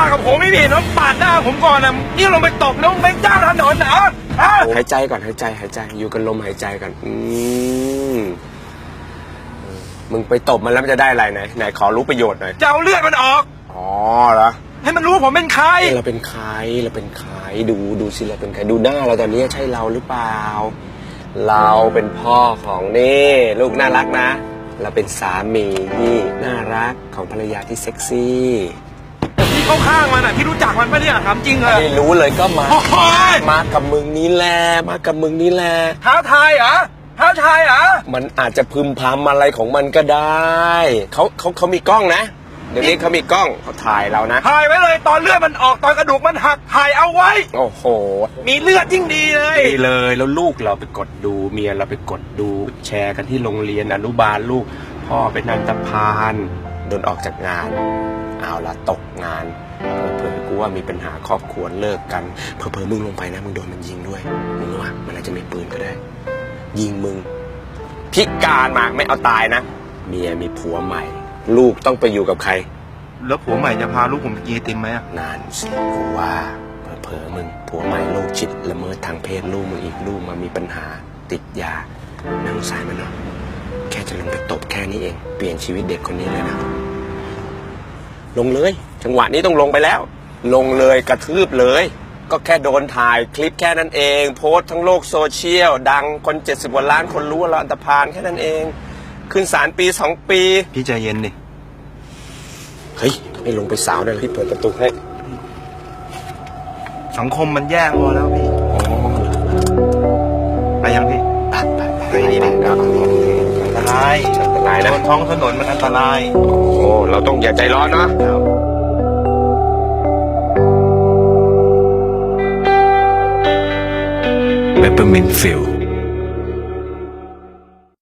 ากับผมไม่ผิดน้อนนะนี่ลงไปตบแล้วมึงไปจ้างถนนเหรอฮะหายใจก่อนหายใจหายใจ อยู่กับลมหายใจก่อนอืมมึงไปตบมันแล้วมันจะได้อะไรไหนไหนขอรู้ประโยชน์หน่อยจะเอาเลือดมันออกอ๋อเหรอให้มันรู้ว่าผมเป็นใครเราเป็นใครเราเป็นใครดูดูสิเราเป็นใครดูหน้าเราตอนนี้ใช่เราหรือเปล่า เราเป็นพ่อของนี่ลูกน่ารักนะ เราเป็นสามีที่น่ารักของภรรยาที่เซ็กซี่ เข้าข้างมันอะพี่รู้จักมันปะเนี่ยถามจริงเหรอไม่รู้เลยก็มา โอ้ยมากับมึงนี่แหละ มากับมึงนี่แหละ ท้าทายเหรอท้าทายเหรอมันอาจจะพึมพำอะไรของมันก็ได้ เขาเขาเขามีกล้องนะ เดี๋ยวนี้เขามีกล้องเขาถ่ายเรานะ ถ่ายไว้เลยตอนเลือดมันออกตอนกระดูกมันหักถ่ายเอาไว้ โอ้โห มีเลือดยิ่งดีเลย ดีเลยแล้วลูกเราไปกดดูเมียเราไปกดดูแชร์กันที่โรงเรียนอนุบาลลูก พ่อเป็นนันตพานโดนออกจากงาน เอาละตกงานเผลอๆกูว่ามีปัญหาครอบครัวเลิกกันเผลอๆมึงลงไปนะมึงโดนมันยิงด้วยมึงรู้ว่ามันอาจจะมีปืนก็ได้ ยิงมึงพิการมาไม่เอาตายนะเมียมีผัวใหม่ ลูกต้องไปอยู่กับใคร แล้วผัวใหม่จะพาลูกผมไปกินไอติมไหมอะนานสิกูว่าเผลอๆมึงผัวใหม่โรคจิตละเมิดทางเพศลูกมึงอีกลูกมามีปัญหาติดยาน่าสงสารมันเนาะแค่จะลงไปตบแค่นี้เอง เปลี่ยนชีวิตเด็กคนนี้เลยนะ ลงเลย จังหวะนี้ต้องลงไปแล้ว ลงเลยกระทืบเลย ก็แค่โดนถ่ายคลิปแค่นั้นเอง โพสต์ทั้งโลกโซเชียล ดังคนเจ็ดสิบกว่าล้านคนรู้ว่าเราอันตรพานแค่นั้นเอง ขึ้นศาลปีสองปี พี่ใจเย็นดิเฮ้ยไม่ลงไปสาวเลยพี่เปิดประตูให้ สังคมมันแย่พอแล้วพี่ายอันตรายบนะนท้องถนนมันอันตราย โอ้ เราต้องอย่าใจร้อนเนาะ Peppermint Fill